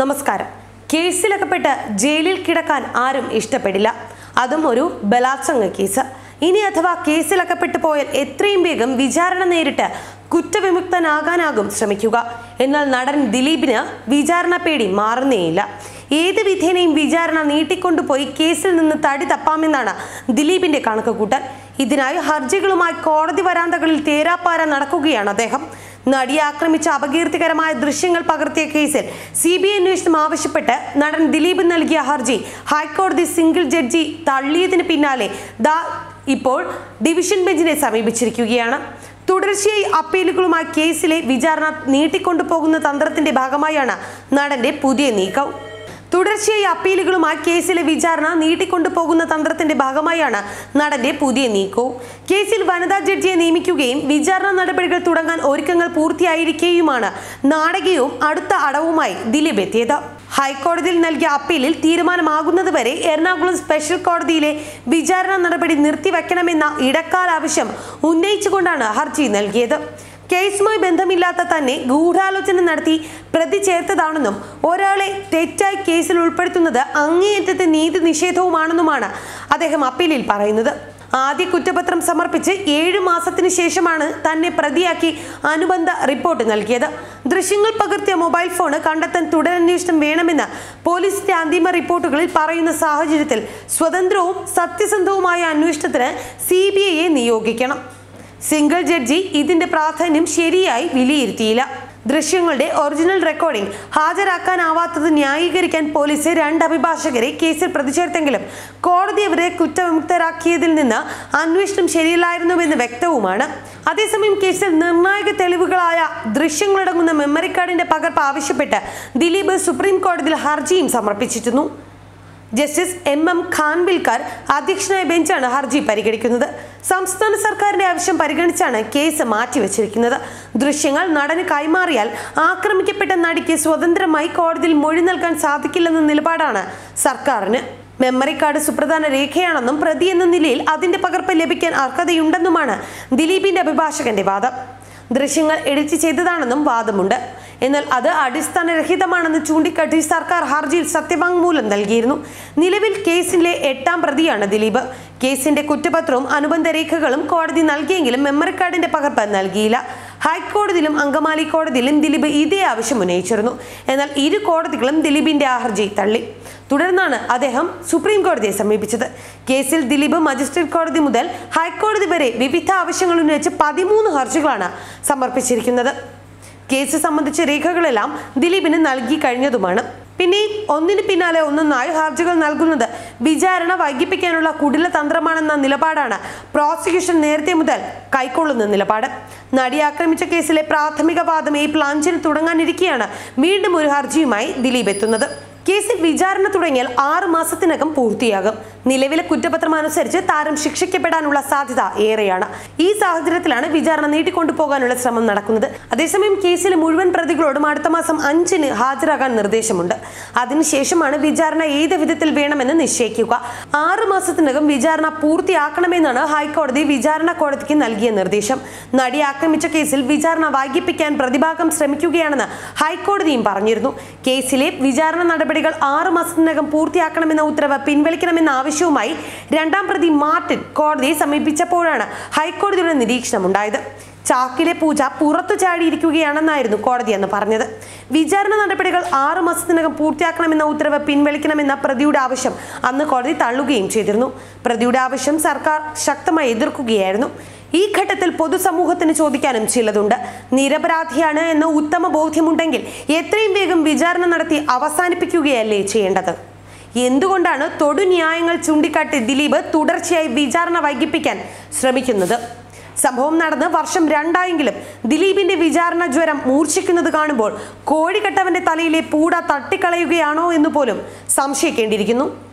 നമസ്കാരം. കേസിലകപ്പെട്ട് ജയിലിൽ കിടക്കാൻ ആരും ഇഷ്ടപ്പെടില്ല. അതും ഒരു ബലാത്സംഗ കേസ്. ഇനി അഥവാ കേസിലകപ്പെട്ടു പോയാൽ എത്രയും വേഗം വിചാരണ നേരിട്ട് കുറ്റവിമുക്തനാകാനാകും ശ്രമിക്കുക. എന്നാൽ നടൻ ദിലീപിന് വിചാരണ പേടി മാറുന്നേയില്ല. ഏത് വിധേനയും വിചാരണ നീട്ടിക്കൊണ്ടുപോയി കേസിൽ നിന്ന് തടി തപ്പാമെന്നാണ് ദിലീപിന്റെ കണക്കുകൂട്ടൽ. ഇതിനായി ഹർജികളുമായി കോടതി വരാന്തകളിൽ തേരാപ്പാര നടക്കുകയാണ് അദ്ദേഹം. നടിയെ ആക്രമിച്ച അപകീർത്തികരമായ ദൃശ്യങ്ങൾ പകർത്തിയ കേസിൽ സി ബി ഐ അന്വേഷണം ആവശ്യപ്പെട്ട് നടൻ ദിലീപ് നൽകിയ ഹർജി ഹൈക്കോടതി സിംഗിൾ ജഡ്ജി തള്ളിയതിന് പിന്നാലെ ദാ ഇപ്പോൾ ഡിവിഷൻ ബെഞ്ചിനെ സമീപിച്ചിരിക്കുകയാണ്. തുടർച്ചയായി അപ്പീലുകളുമായി കേസിലെ വിചാരണ നീട്ടിക്കൊണ്ടുപോകുന്ന തന്ത്രത്തിന്റെ ഭാഗമായാണ് നടന്റെ പുതിയ നീക്കം. തുടർച്ചയായി അപ്പീലുകളുമായി കേസിലെ വിചാരണ നീട്ടിക്കൊണ്ടുപോകുന്ന തന്ത്രത്തിന്റെ ഭാഗമായാണ് നടന്റെ പുതിയ നീക്കവും. കേസിൽ വനിതാ ജഡ്ജിയെ നിയമിക്കുകയും വിചാരണ നടപടികൾ തുടങ്ങാൻ ഒരുക്കങ്ങൾ പൂർത്തിയായിരിക്കുകയുമാണ് നാടകീയവും അടുത്ത അടവുമായി ദിലീപ് എത്തിയത് ഹൈക്കോടതിയിൽ നൽകിയ അപ്പീലിൽ തീരുമാനമാകുന്നതുവരെ എറണാകുളം സ്പെഷ്യൽ കോടതിയിലെ വിചാരണ നടപടി നിർത്തിവെക്കണമെന്ന ഇടക്കാല ആവശ്യം ഉന്നയിച്ചുകൊണ്ടാണ് ഹർജി നൽകിയത്. കേസുമായി ബന്ധമില്ലാത്ത തന്നെ ഗൂഢാലോചന നടത്തി പ്രതി ചേർത്തതാണെന്നും ഒരാളെ തെറ്റായി കേസിൽ ഉൾപ്പെടുത്തുന്നത് അങ്ങേയറ്റത്തെ നീതി നിഷേധവുമാണെന്നുമാണ് അദ്ദേഹം അപ്പീലിൽ പറയുന്നത്. ആദ്യ കുറ്റപത്രം സമർപ്പിച്ച് ഏഴ് മാസത്തിന് ശേഷമാണ് തന്നെ പ്രതിയാക്കി അനുബന്ധ റിപ്പോർട്ട് നൽകിയത്. ദൃശ്യങ്ങൾ പകർത്തിയ മൊബൈൽ ഫോൺ കണ്ടെത്താൻ തുടരന്വേഷണം വേണമെന്ന് പോലീസിന്റെ അന്തിമ റിപ്പോർട്ടുകളിൽ പറയുന്ന സാഹചര്യത്തിൽ സ്വതന്ത്രവും സത്യസന്ധവുമായ അന്വേഷണത്തിന് സി നിയോഗിക്കണം. സിംഗിൾ ജഡ്ജി ഇതിന്റെ പ്രാധാന്യം ശരിയായി വിലയിരുത്തിയില്ല. ദൃശ്യങ്ങളുടെ ഒറിജിനൽ റെക്കോർഡിംഗ് ഹാജരാക്കാനാവാത്തത് ന്യായീകരിക്കാൻ പോലീസ് രണ്ട് അഭിഭാഷകരെ കേസിൽ പ്രതിചേർത്തെങ്കിലും കോടതി അവരെ കുറ്റവിമുക്തരാക്കിയതിൽ നിന്ന് അന്വേഷണം ശരിയല്ലായിരുന്നുവെന്ന് വ്യക്തവുമാണ്. അതേസമയം കേസിൽ നിർണായക തെളിവുകളായ ദൃശ്യങ്ങളടങ്ങുന്ന മെമ്മറി കാർഡിന്റെ പകർപ്പ് ആവശ്യപ്പെട്ട് ദിലീപ് സുപ്രീം കോടതിയിൽ ഹർജിയും സമർപ്പിച്ചിരുന്നു. ജസ്റ്റിസ് എം എം ഖാൻവിൽക്കർ അധ്യക്ഷനായ ബെഞ്ചാണ് ഹർജി പരിഗണിക്കുന്നത്. സംസ്ഥാന സർക്കാരിന്റെ ആവശ്യം പരിഗണിച്ചാണ് കേസ് മാറ്റിവെച്ചിരിക്കുന്നത്. ദൃശ്യങ്ങൾ നടന് കൈമാറിയാൽ ആക്രമിക്കപ്പെട്ട നടിക്ക് സ്വതന്ത്രമായി കോടതിയിൽ മൊഴി നൽകാൻ സാധിക്കില്ലെന്ന നിലപാടാണ് സർക്കാരിന്. മെമ്മറി കാർഡ് സുപ്രധാന രേഖയാണെന്നും പ്രതി എന്ന നിലയിൽ അതിന്റെ പകർപ്പ് ലഭിക്കാൻ അർഹതയുണ്ടെന്നുമാണ് ദിലീപിന്റെ അഭിഭാഷകന്റെ വാദം. ദൃശ്യങ്ങൾ എഡിറ്റ് ചെയ്തതാണെന്നും വാദമുണ്ട്. എന്നാൽ അത് അടിസ്ഥാനരഹിതമാണെന്ന് ചൂണ്ടിക്കാട്ടി സർക്കാർ ഹർജിയിൽ സത്യവാങ്മൂലം നൽകിയിരുന്നു. നിലവിൽ കേസിലെ എട്ടാം പ്രതിയാണ് ദിലീപ്. കേസിന്റെ കുറ്റപത്രവും അനുബന്ധ രേഖകളും കോടതി നൽകിയെങ്കിലും മെമ്മറി കാർഡിന്റെ പകർപ്പ് നൽകിയില്ല. ഹൈക്കോടതിയിലും അങ്കമാലി കോടതിയിലും ദിലീപ് ഇതേ ആവശ്യം ഉന്നയിച്ചിരുന്നു. എന്നാൽ ഇരു കോടതികളും ദിലീപിന്റെ ആ ഹർജി തള്ളി. തുടർന്നാണ് അദ്ദേഹം സുപ്രീം കോടതിയെ സമീപിച്ചത്. കേസിൽ ദിലീപ് മജിസ്ട്രേറ്റ് കോടതി മുതൽ ഹൈക്കോടതി വരെ വിവിധ ആവശ്യങ്ങൾ ഉന്നയിച്ച് പതിമൂന്ന് ഹർജികളാണ് സമർപ്പിച്ചിരിക്കുന്നത്. കേസ് സംബന്ധിച്ച രേഖകളെല്ലാം ദിലീപിന് നൽകി കഴിഞ്ഞതുമാണ്. പിന്നെ ഒന്നിന് പിന്നാലെ ഒന്നൊന്നായി ഹർജികൾ നൽകുന്നത് വിചാരണ വൈകിപ്പിക്കാനുള്ള കുടില തന്ത്രമാണെന്ന നിലപാടാണ് പ്രോസിക്യൂഷൻ നേരത്തെ മുതൽ കൈക്കൊള്ളുന്ന നിലപാട്. നടി ആക്രമിച്ച കേസിലെ പ്രാഥമിക വാദം ഏപ്രിൽ അഞ്ചിന് തുടങ്ങാനിരിക്കെയാണ് വീണ്ടും ഒരു ഹർജിയുമായി ദിലീപ് എത്തുന്നത്. കേസിൽ വിചാരണ തുടങ്ങിയാൽ ആറ് മാസത്തിനകം പൂർത്തിയാകും. നിലവിലെ കുറ്റപത്രം അനുസരിച്ച് താരം ശിക്ഷിക്കപ്പെടാനുള്ള സാധ്യത ഏറെയാണ്. ഈ സാഹചര്യത്തിലാണ് വിചാരണ നീട്ടിക്കൊണ്ടുപോകാനുള്ള ശ്രമം നടക്കുന്നത്. അതേസമയം കേസിലെ മുഴുവൻ പ്രതികളോടും അടുത്ത മാസം അഞ്ചിന് ഹാജരാകാൻ നിർദ്ദേശമുണ്ട്. അതിനുശേഷമാണ് വിചാരണ ഏത് വിധത്തിൽ വേണമെന്ന് നിശ്ചയിക്കുക. ആറ് മാസത്തിനകം വിചാരണ പൂർത്തിയാക്കണമെന്നാണ് ഹൈക്കോടതി വിചാരണ കോടതിക്ക് നൽകിയ നിർദ്ദേശം. നടി ആക്രമിച്ച കേസിൽ വിചാരണ വൈകിപ്പിക്കാൻ പ്രതിഭാഗം ശ്രമിക്കുകയാണെന്ന് ഹൈക്കോടതിയും പറഞ്ഞിരുന്നു. കേസിലെ വിചാരണ നടപടികൾ ആറ് മാസത്തിനകം പൂർത്തിയാക്കണമെന്ന ഉത്തരവ് പിൻവലിക്കണമെന്ന ആവശ്യവുമായി രണ്ടാം പ്രതി മാർട്ടിൻ കോടതിയെ സമീപിച്ചപ്പോഴാണ് ഹൈക്കോടതിയുടെ നിരീക്ഷണം ഉണ്ടായത് ചാക്കിലെ പൂജ പുറത്തു ചാടിയിരിക്കുകയാണെന്നായിരുന്നു കോടതി എന്ന് പറഞ്ഞത്. വിചാരണ നടപടികൾ ആറ് മാസത്തിനകം പൂർത്തിയാക്കണമെന്ന ഉത്തരവ് പിൻവലിക്കണമെന്ന പ്രതിയുടെ ആവശ്യം അന്ന് കോടതി തള്ളുകയും ചെയ്തിരുന്നു. പ്രതിയുടെ ആവശ്യം സർക്കാർ ശക്തമായി എതിർക്കുകയായിരുന്നു. ഈ ഘട്ടത്തിൽ പൊതുസമൂഹത്തിന് ചോദിക്കാനും ചിലതുണ്ട്. നിരപരാധിയാണ് എന്ന ഉത്തമ ബോധ്യമുണ്ടെങ്കിൽ എത്രയും വേഗം വിചാരണ നടത്തി അവസാനിപ്പിക്കുകയല്ലേ ചെയ്യേണ്ടത്? എന്തുകൊണ്ടാണ് തൊടു തൊടുന്യായങ്ങൾ ചൂണ്ടിക്കാട്ടി ദിലീപ് തുടർച്ചയായി വിചാരണ വൈകിപ്പിക്കാൻ ശ്രമിക്കുന്നത്? സംഭവം നടന്ന് വർഷം രണ്ടായെങ്കിലും ദിലീപിന്റെ വിചാരണ ജ്വരം മൂർച്ഛിക്കുന്നത് കാണുമ്പോൾ കോഴിക്കട്ടവന്റെ തലയിലെ പൂട തട്ടിക്കളയുകയാണോ എന്ന് പോലും സംശയിക്കേണ്ടിയിരിക്കുന്നു.